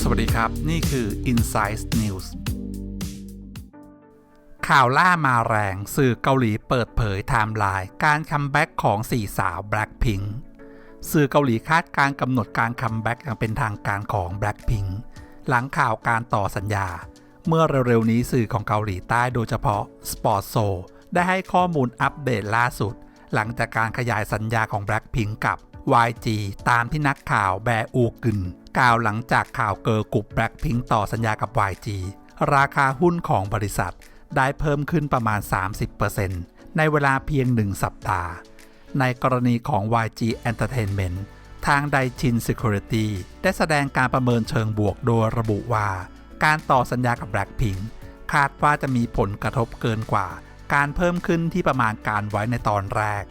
สวัสดีครับ นี่คือ Insight News ข่าวล่ามาแรงสื่อเกาหลีเปิดเผยไทม์ไลน์การคัมแบ็กของสี่สาว Blackpink สื่อเกาหลีคาดการกำหนดการคัมแบ็กอย่างเป็นทางการของ Blackpink หลังข่าวการต่อสัญญา เมื่อเร็วๆนี้สื่อของเกาหลีใต้โดยเฉพาะ Sport s o ได้ให้ข้อมูลอัปเดตล่าสุด หลังจากการขยายสัญญาของ Blackpink กับ YG ตามที่นักข่าวแบอูกึนกล่าวหลังจากข่าวเกิร์กลุ่ม Blackpink ต่อสัญญากับ YG ราคาหุ้นของบริษัทได้เพิ่มขึ้นประมาณ 30%ในเวลาเพียง 1 สัปดาห์ ในกรณีของ YG Entertainment ทางไดชิน Security ได้แสดงการประเมินเชิงบวกโดยระบุว่า การต่อสัญญากับ Blackpink คาดว่าจะมีผลกระทบเกินกว่า การเพิ่มขึ้นที่ประมาณการไว้ในตอนแรก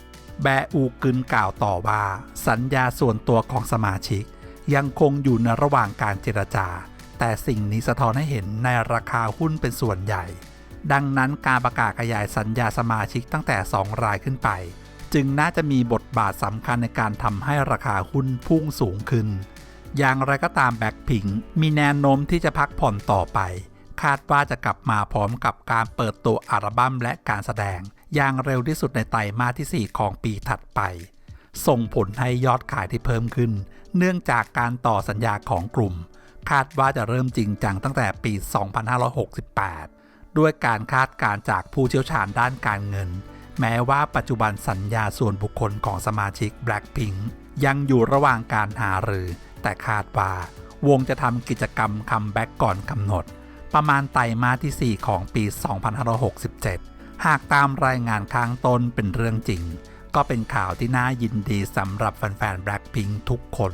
แบอูกึนกล่าวต่อว่า สัญญาส่วนตัวของสมาชิก ยังคงอยู่ในระหว่างการเจรจา แต่สิ่งนี้สะท้อนให้เห็นในราคาหุ้นเป็นส่วนใหญ่ ดังนั้นการประกาศขยายสัญญาสมาชิกตั้งแต่ 2 รายขึ้นไป จึงน่าจะมีบทบาทสำคัญในการทำให้ราคาหุ้นพุ่งสูงขึ้น อย่างไรก็ตามแบ็คพิงมีแนวโน้มที่จะพักผ่อนต่อไป คาดว่าจะกลับมาพร้อมกับการเปิดตัวอัลบั้มและการแสดง อย่างเร็วที่สุดในไตรมาสที่ 4 ของปีถัดไป ส่งผลให้ยอดขายที่เพิ่มขึ้น เนื่องจากการต่อสัญญาของกลุ่ม คาดว่าจะเริ่มจริงจังตั้งแต่ปี 2568 ด้วยการคาดการจากผู้เชี่ยวชาญด้านการเงิน แม้ว่าปัจจุบันสัญญาส่วนบุคคลของสมาชิก Blackpink ยังอยู่ระหว่างการหารือ แต่คาดว่าวงจะทำกิจกรรมคัมแบ็กก่อนกำหนด ประมาณไตรมาสที่ 4 ของปี 2567 หากตามรายงานข้างต้นเป็นเรื่องจริง ก็เป็นข่าวที่น่ายินดีสำหรับแฟนๆ Blackpink ทุกคน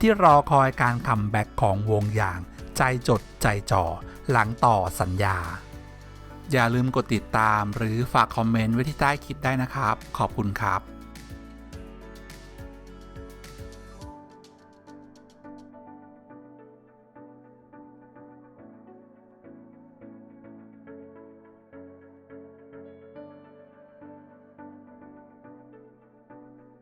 ที่รอคอยการคัมแบ็กของวงอย่าง ใจจดใจจ่อหลังต่อสัญญา อย่าลืมกดติดตามหรือฝากคอมเมนต์ไว้ที่ใต้คลิปได้นะครับ ขอบคุณครับ